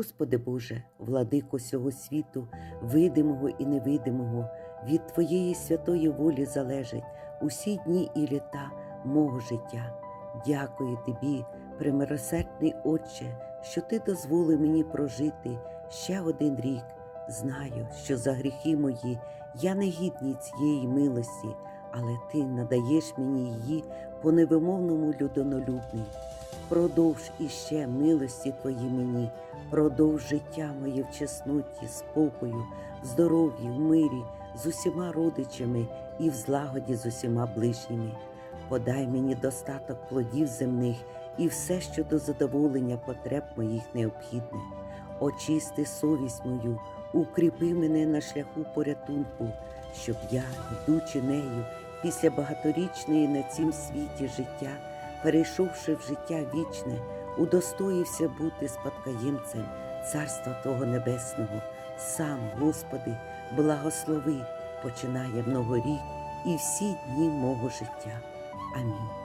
Господи Боже, владико сього світу, видимого і невидимого, від Твоєї святої волі залежать усі дні і літа мого життя. Дякую Тобі, примиросердний Отче, що Ти дозволив мені прожити ще один рік. Знаю, що за гріхи мої я не гідний цієї милості, але Ти надаєш мені її по невимовному людонолюбній. Продовж іще милості Твої мені, продовж життя моє в чесноті, спокою, здоров'ї, в мирі з усіма родичами і в злагоді з усіма ближніми. Подай мені достаток плодів земних і все, що до задоволення потреб моїх необхідне. Очисти совість мою, укріпи мене на шляху порятунку, щоб я, йдучи нею, після багаторічної на цім світі життя, перейшовши в життя вічне, удостоївся бути спадкоємцем Царства Того Небесного. Сам, Господи, благослови, починає много рік і всі дні мого життя. Амінь.